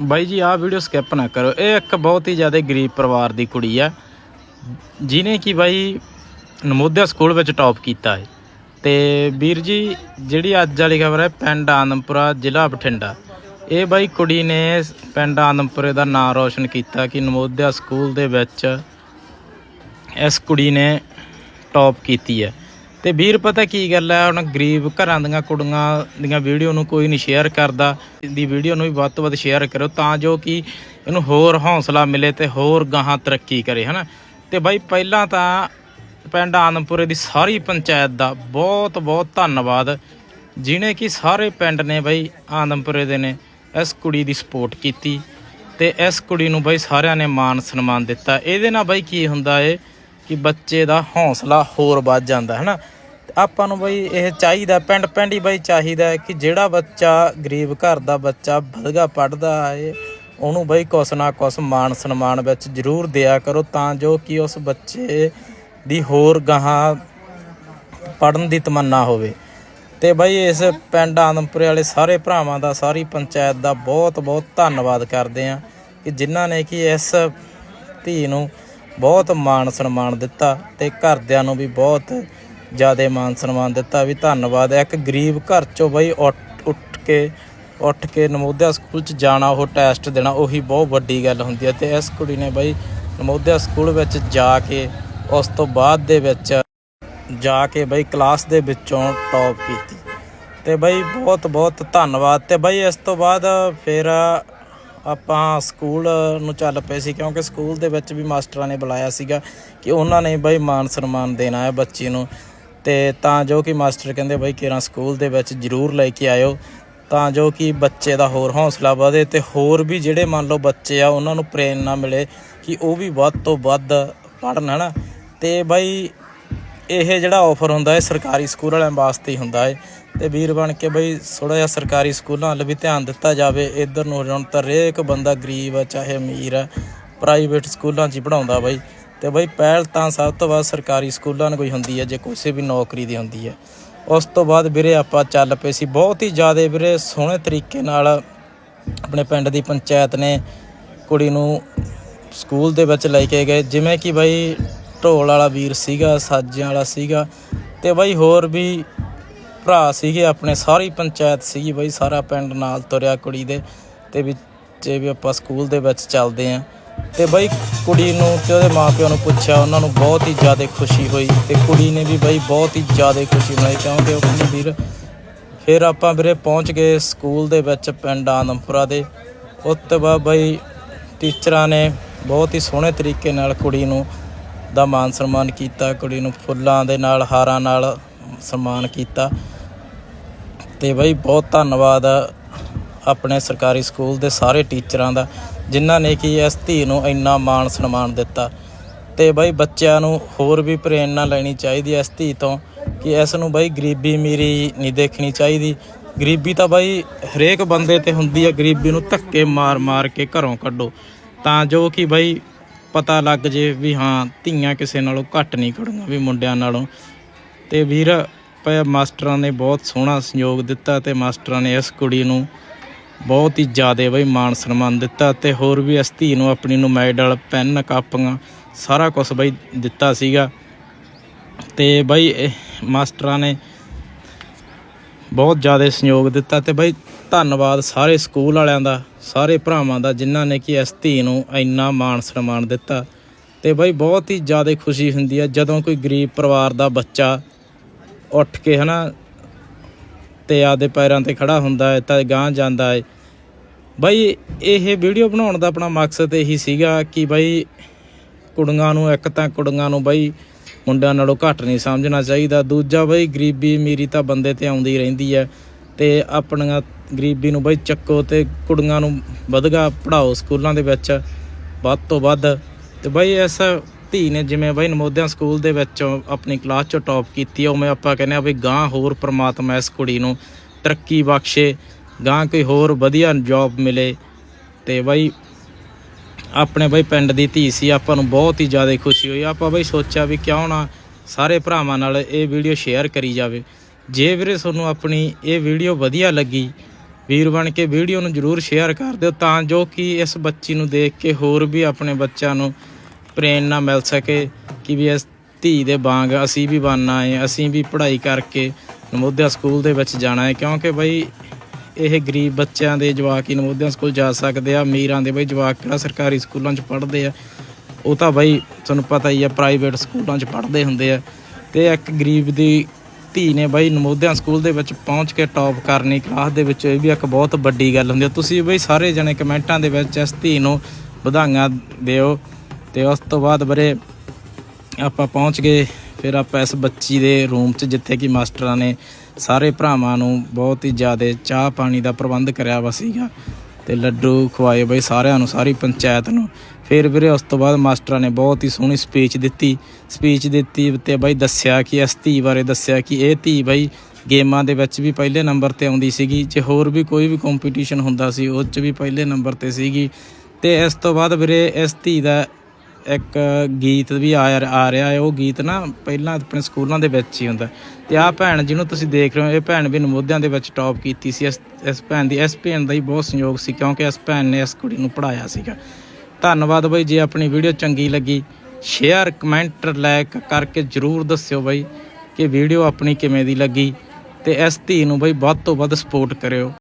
ਬਾਈ ਜੀ, ਆਹ video skip ਨਾ ਕਰੋ ਇਹ ਇੱਕ ਬਹੁਤ ਹੀ ਜ਼ਿਆਦਾ ਗਰੀਬ ਪਰਿਵਾਰ ਦੀ ਕੁੜੀ ਆ ਜਿਨੇ ਕਿ ਬਾਈ ਨਮੋਦਿਆ ਸਕੂਲ ਵਿੱਚ ਟੌਪ ਕੀਤਾ ਹੈ। ਤੇ ਵੀਰ ਜੀ, ਜਿਹੜੀ ਅੱਜ ਵਾਲੀ ਖਬਰ ਹੈ, ਪਿੰਡ ਆਨੰਦਪੁਰਾ, ਜ਼ਿਲ੍ਹਾ ਬਠਿੰਡਾ। ਇਹ ਬਾਈ ਕੁੜੀ ਨੇ ਪਿੰਡ ਆਨੰਦਪੁਰੇ ਦਾ ਨਾਮ ਰੋਸ਼ਨ ਕੀਤਾ ਕਿ ਨਮੋਦਿਆ ਸਕੂਲ ਦੇ ਵਿੱਚ ਇਸ ਕੁੜੀ ਨੇ ਟੌਪ ਕੀਤੀ ਹੈ। ਤੇ ਵੀਰ, ਪਤਾ ਕੀ ਗੱਲ ਹੈ ਹੁਣ ਗਰੀਬ ਘਰਾਂ ਦੀਆਂ ਕੁੜੀਆਂ ਦੀਆਂ ਵੀਡੀਓ ਨੂੰ ਕੋਈ ਨਹੀਂ ਸ਼ੇਅਰ ਕਰਦਾ। ਦੀ ਵੀਡੀਓ ਨੂੰ ਵੀ ਵੱਧ ਤੋਂ ਵੱਧ ਸ਼ੇਅਰ ਕਰੋ ਤਾਂ ਜੋ ਕਿ ਇਹਨੂੰ ਹੋਰ ਹੌਸਲਾ ਮਿਲੇ ਤੇ ਹੋਰ ਗਾਹਾਂ ਤਰੱਕੀ ਕਰੇ, ਹਨਾ? ਤੇ ਬਾਈ, ਪਹਿਲਾਂ ਤਾਂ ਪਿੰਡ ਆਨੰਦਪੁਰੇ ਦੀ ਸਾਰੀ ਪੰਚਾਇਤ ਦਾ ਬਹੁਤ ਬਹੁਤ ਧੰਨਵਾਦ। ਜਿਨੇ ਕਿ ਸਾਰੇ ਪਿੰਡ ਨੇ ਬਾਈ, ਆਨੰਦਪੁਰੇ ਦੇ ਨੇ ਇਸ ਕੁੜੀ ਦੀ ਸਪੋਰਟ ਕੀਤੀ ਤੇ ਇਸ ਕੁੜੀ ਨੂੰ ਬਾਈ ਸਾਰਿਆਂ ਨੇ ਮਾਣ ਸਨਮਾਨ ਦਿੱਤਾ। ਇਹਦੇ ਨਾਲ ਬਾਈ ਕੀ ਹੁੰਦਾ ਏ? ਕਿ ਬੱਚੇ ਦਾ ਹੌਸਲਾ ਹੋਰ ਵੱਧ ਜਾਂਦਾ ਹੈ ਨਾ ਆਪਾਂ ਨੂੰ ਬਈ ਇਹ ਚਾਹੀਦਾ, ਪਿੰਡ ਪਿੰਡ ਹੀ ਬਈ ਚਾਹੀਦਾ ਕਿ ਜਿਹੜਾ ਬੱਚਾ ਗਰੀਬ ਘਰ ਦਾ ਬੱਚਾ ਵਧਗਾ ਪੜਦਾ ਹੈ ਉਹਨੂੰ ਬਈ ਕੁਛ ਨਾ ਕੁਛ ਮਾਣ ਸਨਮਾਨ ਵਿੱਚ ਜ਼ਰੂਰ ਦਿਆ ਕਰੋ, ਤਾਂ ਜੋ ਕਿ ਉਸ ਬੱਚੇ ਦੀ ਹੋਰ ਗਾਹਾਂ ਪੜਨ ਦੀ ਤਮੰਨਾ ਹੋਵੇ। ਤੇ ਬਈ ਇਸ ਪਿੰਡ ਆਦਮਪੁਰੇ ਵਾਲੇ ਸਾਰੇ ਭਰਾਵਾਂ ਦਾ, ਸਾਰੀ ਪੰਚਾਇਤ ਦਾ ਬਹੁਤ ਬਹੁਤ ਧੰਨਵਾਦ ਕਰਦੇ ਆ ਕਿ ਜਿਨ੍ਹਾਂ ਨੇ ਕਿ ਇਸ ਧੀ ਨੂੰ ਬਹੁਤ ਮਾਣ ਸਨਮਾਨ ਦਿੱਤਾ ਤੇ ਘਰਦਿਆਂ ਨੂੰ ਵੀ ਬਹੁਤ ਜ਼ਿਆਦਾ ਮਾਣ ਸਨਮਾਨ ਦਿੱਤਾ। ਵੀ ਧੰਨਵਾਦ। ਹੈ। ਇੱਕ ਗਰੀਬ ਘਰ ਚੋਂ ਬਈ ਉੱਠ ਉੱਠ ਕੇ ਉੱਠ ਕੇ ਨਮੋਦਿਆ ਸਕੂਲ ਚ ਜਾਣਾ, ਉਹ ਟੈਸਟ ਦੇਣਾ, ਉਹੀ ਬਹੁਤ ਵੱਡੀ ਗੱਲ ਹੁੰਦੀ ਹੈ। ਤੇ ਇਸ ਕੁੜੀ ਨੇ ਬਈ ਨਮੋਦਿਆ ਸਕੂਲ ਵਿੱਚ ਜਾ ਕੇ, ਉਸ ਤੋਂ ਬਾਅਦ ਦੇ ਵਿੱਚ ਜਾ ਕੇ ਬਈ ਕਲਾਸ ਦੇ ਵਿੱਚੋਂ ਟੌਪ ਕੀਤੀ। ਤੇ ਬਈ ਬਹੁਤ ਬਹੁਤ ਧੰਨਵਾਦ। ਤੇ ਬਈ ਇਸ ਤੋਂ ਬਾਅਦ ਫਿਰ ਆਪਾਂ ਸਕੂਲ ਨੂੰ ਚੱਲ ਪਏ ਸੀ ਕਿਉਂਕਿ ਸਕੂਲ ਦੇ ਵਿੱਚ ਵੀ ਮਾਸਟਰਾਂ ਨੇ ਬੁਲਾਇਆ ਸੀਗਾ ਕਿ ਉਹਨਾਂ ਨੇ ਬਈ ਮਾਨ ਸਨਮਾਨ ਦੇਣਾ ਹੈ ਬੱਚੇ ਨੂੰ। ਤੇ ਤਾਂ ਜੋ ਕਿ ਮਾਸਟਰ ਕਹਿੰਦੇ ਬਈ ਕਿਰਾਂ ਸਕੂਲ ਦੇ ਵਿੱਚ ਜ਼ਰੂਰ ਲੈ ਕੇ ਆਇਓ। ਤਾਂ ਜੋ ਕਿ ਬੱਚੇ ਦਾ ਹੋਰ ਹੌਸਲਾ ਵਧੇ ਤੇ ਹੋਰ ਵੀ ਜਿਹੜੇ ਮੰਨ ਲਓ ਬੱਚੇ ਆ, ਉਹਨਾਂ ਨੂੰ ਪ੍ਰੇਰਨਾ ਮਿਲੇ ਕਿ ਉਹ ਵੀ ਵੱਧ ਤੋਂ ਵੱਧ ਪੜ੍ਹਨ, ਹਨਾ। ਤੇ ਬਾਈ ਇਹ ਜਿਹੜਾ ਆਫਰ ਹੁੰਦਾ ਹੈ ਸਰਕਾਰੀ ਸਕੂਲ ਵਾਲਿਆਂ ਵਾਸਤੇ ਹੀ ਹੁੰਦਾ ਹੈ। ਤੇ ਵੀਰ ਬਣ ਕੇ ਬਈ ਥੋੜਾ ਜਿਹਾ ਸਰਕਾਰੀ ਸਕੂਲਾਂ ਵੱਲ ਵੀ ਧਿਆਨ ਦਿੱਤਾ ਜਾਵੇ। ਇਧਰ ਨੂੰ ਹੁਣ ਤਾਂ ਹਰੇਕ ਬੰਦਾ ਗਰੀਬ ਆ, ਚਾਹੇ ਅਮੀਰ ਆ ਪ੍ਰਾਈਵੇਟ ਸਕੂਲਾਂ 'ਚ ਹੀ ਪੜਾਉਂਦਾ ਬਈ। ਤੇ ਬਈ ਪਹਿਲ ਤਾਂ ਸਭ ਤੋਂ ਵੱਧ ਸਰਕਾਰੀ ਸਕੂਲਾਂ ਨੂੰ ਕੋਈ ਹੁੰਦੀ ਹੈ ਜੇ ਕਿਸੇ ਵੀ ਨੌਕਰੀ ਦੀ ਹੁੰਦੀ ਹੈ ਉਸ ਤੋਂ ਬਾਅਦ ਵੀਰੇ ਆਪਾਂ ਚੱਲ ਪਏ ਸੀ, ਬਹੁਤ ਹੀ ਜ਼ਿਆਦਾ ਵੀਰੇ ਸੋਹਣੇ ਤਰੀਕੇ ਨਾਲ ਆਪਣੇ ਪਿੰਡ ਦੀ ਪੰਚਾਇਤ ਨੇ ਕੁੜੀ ਨੂੰ ਸਕੂਲ ਦੇ ਵਿੱਚ ਲੈ ਕੇ ਗਏ। ਜਿਵੇਂ ਕਿ ਬਈ ਢੋਲ ਵਾਲਾ ਵੀਰ ਸੀਗਾ, ਸਾਜਿਆਂ ਵਾਲਾ ਸੀਗਾ। ਤੇ ਬਈ ਹੋਰ ਵੀ ਭਰਾ ਸੀਗੇ, ਆਪਣੇ ਸਾਰੀ ਪੰਚਾਇਤ ਸੀਗੀ ਬਈ, ਸਾਰਾ ਪਿੰਡ ਨਾਲ ਤੁਰਿਆ ਕੁੜੀ ਦੇ, ਤੇ ਵਿੱਚੇ ਵੀ ਆਪਾਂ ਸਕੂਲ ਦੇ ਵਿੱਚ ਚੱਲਦੇ ਆਂ। ਤੇ ਬਈ ਕੁੜੀ ਨੂੰ ਤੇ ਉਹਦੇ ਮਾਪਿਆਂ ਨੂੰ ਪੁੱਛਿਆ, ਉਹਨਾਂ ਨੂੰ ਬਹੁਤ ਹੀ ਜ਼ਿਆਦਾ ਖੁਸ਼ੀ ਹੋਈ ਤੇ ਕੁੜੀ ਨੇ ਵੀ ਬਈ ਬਹੁਤ ਹੀ ਜ਼ਿਆਦਾ ਖੁਸ਼ੀ ਮਨਾਈ, ਕਿਉਂਕਿ ਉਹ ਕਹਿੰਦੀ, ਵੀਰ, ਫਿਰ ਆਪਾਂ ਵੀਰੇ ਪਹੁੰਚ ਗਏ ਸਕੂਲ ਦੇ ਵਿੱਚ ਪਿੰਡ ਆਨੰਦਪੁਰਾ ਦੇ। ਉਸ ਤੋਂ ਬਾਅਦ ਬਾਈ ਟੀਚਰਾਂ ਨੇ ਬਹੁਤ ਹੀ ਸੋਹਣੇ ਤਰੀਕੇ ਨਾਲ ਕੁੜੀ ਨੂੰ ਦਾ ਮਾਨ ਸਨਮਾਨ ਕੀਤਾ, ਕੁੜੀ ਨੂੰ ਫੁੱਲਾਂ ਦੇ ਨਾਲ, ਹਾਰਾਂ ਨਾਲ ਸਨਮਾਨ ਕੀਤਾ। ਤੇ ਬਾਈ ਬਹੁਤ ਧੰਨਵਾਦ ਆਪਣੇ ਸਰਕਾਰੀ ਸਕੂਲ ਦੇ ਸਾਰੇ ਟੀਚਰਾਂ ਦਾ, ਜਿਨ੍ਹਾਂ ਨੇ ਕਿ ਇਸ ਧੀ ਨੂੰ ਇੰਨਾ ਮਾਣ ਸਨਮਾਨ ਦਿੱਤਾ। ਤੇ ਬਾਈ ਬੱਚਿਆਂ ਨੂੰ ਹੋਰ ਵੀ ਪ੍ਰੇਰਣਾ ਲੈਣੀ ਚਾਹੀਦੀ ਹੈ ਇਸ ਧੀ ਤੋਂ, ਕਿ ਇਸ ਨੂੰ ਬਾਈ ਗਰੀਬੀ ਮੇਰੀ ਨਹੀਂ ਦੇਖਣੀ ਚਾਹੀਦੀ। ਗਰੀਬੀ ਤਾਂ ਬਾਈ ਹਰੇਕ ਬੰਦੇ ਤੇ ਹੁੰਦੀ ਹੈ ਗਰੀਬੀ ਨੂੰ ਧੱਕੇ ਮਾਰ-ਮਾਰ ਕੇ ਘਰੋਂ ਕੱਢੋ। ਤਾਂ ਜੋ ਕਿ ਬਈ ਪਤਾ ਲੱਗ ਜੇ ਵੀ ਹਾਂ, ਧੀਆਂ ਕਿਸੇ ਨਾਲੋਂ ਘੱਟ ਨਹੀਂ ਖੜੀਆਂ ਵੀ ਮੁੰਡਿਆਂ ਨਾਲੋਂ। ਤੇ ਵੀਰ ਪ- ਮਾਸਟਰਾਂ ਨੇ ਬਹੁਤ ਸੋਹਣਾ ਸਹਿਯੋਗ ਦਿੱਤਾ ਤੇ ਮਾਸਟਰਾਂ ਨੇ ਇਸ ਕੁੜੀ ਨੂੰ ਬਹੁਤ ਹੀ ਜ਼ਿਆਦਾ ਬਈ ਮਾਣ ਸਨਮਾਨ ਦਿੱਤਾ ਤੇ ਹੋਰ ਵੀ ਇਸ ਧੀ ਨੂੰ, ਆਪਣੀ ਨੂੰ ਮੈਡਲ, ਪੈਨ, ਕਾਪੀਆਂ, ਸਾਰਾ ਕੁਝ ਬਈ ਦਿੱਤਾ ਸੀਗਾ। ਤੇ ਬਈ ਮਾਸਟਰਾਂ ਨੇ ਬਹੁਤ ਜ਼ਿਆਦਾ ਸਹਿਯੋਗ ਦਿੱਤਾ ਤੇ ਬਈ ਧੰਨਵਾਦ ਸਾਰੇ ਸਕੂਲ ਵਾਲਿਆਂ ਦਾ, ਸਾਰੇ ਭਰਾਵਾਂ ਦਾ, ਜਿਨ੍ਹਾਂ ਨੇ ਕਿ ਇਸ ਧੀ ਨੂੰ ਇੰਨਾ ਮਾਣ ਸਨਮਾਨ ਦਿੱਤਾ। ਤੇ ਬਈ ਬਹੁਤ ਹੀ ਜ਼ਿਆਦਾ ਖੁਸ਼ੀ ਹੁੰਦੀ ਹੈ ਜਦੋਂ ਕੋਈ ਗਰੀਬ ਪਰਿਵਾਰ ਦਾ ਬੱਚਾ ਉੱਠ ਕੇ ਹਨਾ ਤੇ ਆਪਦੇ ਪੈਰਾਂ ਤੇ ਖੜਾ ਹੁੰਦਾ ਹੈ ਤਾਂ ਗਾਂਹ ਜਾਂਦਾ ਹੈ। ਬਈ, ਇਹ ਵੀਡੀਓ ਬਣਾਉਣ ਦਾ ਆਪਣਾ ਮਕਸਦ ਇਹੀ ਸੀਗਾ ਕਿ ਬਈ ਕੁੜੀਆਂ ਨੂੰ ਇੱਕ ਤਾਂ ਕੁੜੀਆਂ ਨੂੰ ਬਈ ਮੁੰਡਿਆਂ ਨਾਲੋਂ ਘੱਟ ਨਹੀਂ ਸਮਝਣਾ ਚਾਹੀਦਾ। ਦੂਜਾ ਬਈ, ਗਰੀਬੀ ਅਮੀਰੀ ਤਾਂ ਬੰਦੇ ਤੇ ਆਉਂਦੀ ਰਹਿੰਦੀ ਹੈ ਤੇ ਆਪਣੀਆਂ ਗਰੀਬੀ ਨੂੰ ਬਈ ਚੱਕੋ ਤੇ ਕੁੜੀਆਂ ਨੂੰ ਵਧਗਾ ਪੜਾਓ ਸਕੂਲਾਂ ਦੇ ਵਿੱਚ ਵੱਧ ਤੋਂ ਵੱਧ। ਤੇ ਬਾਈ ਇਸ ਧੀ ਨੇ ਜਿਵੇਂ ਬਈ ਨਮੋਦਿਆਂ ਸਕੂਲ ਦੇ ਵਿੱਚੋਂ ਆਪਣੀ ਕਲਾਸ ਚੋਂ ਟੌਪ ਕੀਤੀ ਹੈ ਉਵੇਂ ਆਪਾਂ ਕਹਿੰਦੇ ਆ ਵੀ ਗਾਂ ਹੋਰ ਪ੍ਰਮਾਤਮਾ ਇਸ ਕੁੜੀ ਨੂੰ ਤਰੱਕੀ ਬਖਸ਼ੇ ਗਾਂ ਕੋਈ ਹੋਰ ਵਧੀਆ ਜੌਬ ਮਿਲੇ। ਤੇ ਬਈ ਆਪਣੇ ਬਈ ਪਿੰਡ ਦੀ ਧੀ ਸੀ, ਆਪਾਂ ਨੂੰ ਬਹੁਤ ਹੀ ਜ਼ਿਆਦਾ ਖੁਸ਼ੀ ਹੋਈ। ਆਪਾਂ ਬਈ ਸੋਚਿਆ ਵੀ ਕਿਉਂ ਨਾ ਸਾਰੇ ਭਰਾਵਾਂ ਨਾਲ ਇਹ ਵੀਡੀਓ ਸ਼ੇਅਰ ਕਰੀ ਜਾਵੇ। ਜੇ ਵੀਰੇ ਤੁਹਾਨੂੰ ਆਪਣੀ ਇਹ ਵੀਡੀਓ ਵਧੀਆ ਲੱਗੀ, ਵੀਰ ਬਣ ਕੇ ਵੀਡੀਓ ਨੂੰ ਜਰੂਰ ਸ਼ੇਅਰ ਕਰ ਦਿਓ, ਤਾਂ ਜੋ ਕਿ ਇਸ ਬੱਚੀ ਨੂੰ ਦੇਖ ਕੇ ਹੋਰ ਵੀ ਆਪਣੇ ਬੱਚਿਆਂ ਨੂੰ ਪ੍ਰੇਰਨਾ ਮਿਲ ਸਕੇ ਕਿ ਵੀ ਇਸ ਧੀ ਦੇ ਵਾਂਗ ਅਸੀਂ ਵੀ ਬਣਨਾ ਹੈ, ਅਸੀਂ ਵੀ ਪੜ੍ਹਾਈ ਕਰਕੇ ਨਵੋਦਿਆ ਸਕੂਲ ਦੇ ਵਿੱਚ ਜਾਣਾ ਹੈ। ਕਿਉਂਕਿ ਬਈ ਇਹ ਗਰੀਬ ਬੱਚਿਆਂ ਦੇ ਜਵਾਕ ਹੀ ਨਵੋਦਿਆ ਸਕੂਲ ਜਾ ਸਕਦੇ ਆ, ਅਮੀਰਾਂ ਦੇ ਬਈ ਜਵਾਕ ਕਿਹੜਾ ਸਰਕਾਰੀ ਸਕੂਲਾਂ 'ਚ ਪੜ੍ਹਦੇ ਆ। ਉਹ ਤਾਂ ਬਈ ਤੁਹਾਨੂੰ ਪਤਾ ਹੀ ਆ ਪ੍ਰਾਈਵੇਟ ਸਕੂਲਾਂ 'ਚ ਪੜ੍ਹਦੇ ਹੁੰਦੇ ਆ। ਤੇ ਇੱਕ ਗਰੀਬ ਦੀ ਧੀ ਨੇ ਬਈ ਨਵੋਦਿਆ ਸਕੂਲ ਦੇ ਵਿੱਚ ਪਹੁੰਚ ਕੇ ਟੌਪ ਕਰਨੀ ਕਲਾਸ ਦੇ ਵਿੱਚ, ਇਹ ਵੀ ਇੱਕ ਬਹੁਤ ਵੱਡੀ ਗੱਲ ਹੁੰਦੀ ਹੈ ਤੁਸੀਂ ਬਈ ਸਾਰੇ ਜਣੇ ਕਮੈਂਟਾਂ ਦੇ ਵਿੱਚ ਇਸ ਧੀ ਨੂੰ ਵਧਾਈਆਂ ਦਿਓ। ਤੇ ਉਸ ਤੋਂ ਬਾਅਦ ਬਰੇ ਆਪਾਂ ਪਹੁੰਚ ਗਏ, ਫਿਰ ਆਪਾਂ ਇਸ ਬੱਚੀ ਦੇ ਰੂਮ 'ਚ, ਜਿੱਥੇ ਕਿ ਮਾਸਟਰਾਂ ਨੇ ਸਾਰੇ ਭਰਾਵਾਂ ਨੂੰ ਬਹੁਤ ਹੀ ਜ਼ਿਆਦਾ ਚਾਹ ਪਾਣੀ ਦਾ ਪ੍ਰਬੰਧ ਕਰਿਆ ਵਾ ਸੀਗਾ। ਤੇ ਲੱਡੂ ਖਵਾਏ ਬਈ ਸਾਰਿਆਂ ਨੂੰ, ਸਾਰੀ ਪੰਚਾਇਤ ਨੂੰ। ਫਿਰ ਵੀਰੇ ਉਸ ਤੋਂ ਬਾਅਦ ਮਾਸਟਰਾਂ ਨੇ ਬਹੁਤ ਹੀ ਸੋਹਣੀ ਸਪੀਚ ਦਿੱਤੀ। ਸਪੀਚ ਦਿੱਤੀ ਤੇ ਬਈ ਦੱਸਿਆ ਕਿ ਇਸ ਧੀ ਬਾਰੇ ਦੱਸਿਆ ਕਿ ਇਹ ਧੀ ਬਈ ਗੇਮਾਂ ਦੇ ਵਿੱਚ ਵੀ ਪਹਿਲੇ ਨੰਬਰ ਤੇ ਆਉਂਦੀ ਸੀਗੀ। ਜੇ ਹੋਰ ਵੀ ਕੋਈ ਵੀ ਕੰਪੀਟੀਸ਼ਨ ਹੁੰਦਾ ਸੀ, ਉਹ 'ਚ ਵੀ ਪਹਿਲੇ ਨੰਬਰ ਤੇ ਸੀਗੀ। ਤੇ ਇਸ ਤੋਂ ਬਾਅਦ ਵੀਰੇ ਇਸ ਧੀ ਦਾ ਇੱਕ ਗੀਤ ਵੀ ਆ ਆ ਰਿਹਾ ਹੈ। ਉਹ ਗੀਤ ਨਾ ਪਹਿਲਾਂ ਆਪਣੇ ਸਕੂਲਾਂ ਦੇ ਵਿੱਚ ਹੀ ਹੁੰਦਾ ਤੇ ਆਹ ਭੈਣ ਜਿਹਨੂੰ ਤੁਸੀਂ ਦੇਖ ਰਹੇ ਹੋ, ਇਹ ਭੈਣ ਵੀ ਨਮੋਦਿਆਂ ਦੇ ਵਿੱਚ ਟੌਪ ਕੀਤੀ ਸੀ। ਇਸ ਇਸ ਭੈਣ ਦੀ ਇਸ ਭੈਣ ਦਾ ਹੀ ਬਹੁਤ ਸੰਯੋਗ ਸੀ, ਕਿਉਂਕਿ ਇਸ ਭੈਣ ਨੇ ਇਸ ਕੁੜੀ ਨੂੰ ਪੜਾਇਆ ਸੀਗਾ। ਧੰਨਵਾਦ ਬਾਈ, ਜੇ ਆਪਣੀ ਵੀਡੀਓ ਚੰਗੀ ਲੱਗੀ ਸ਼ੇਅਰ ਕਮੈਂਟ ਲਾਈਕ ਕਰਕੇ ਜਰੂਰ ਦੱਸਿਓ ਬਈ ਕਿ ਵੀਡੀਓ ਆਪਣੀ ਕਿਵੇਂ ਦੀ ਲੱਗੀ। ਤੇ ਇਸ ਧੀ ਨੂੰ ਬਈ, ਵੱਧ ਤੋਂ ਵੱਧ ਸਪੋਰਟ ਕਰਿਓ।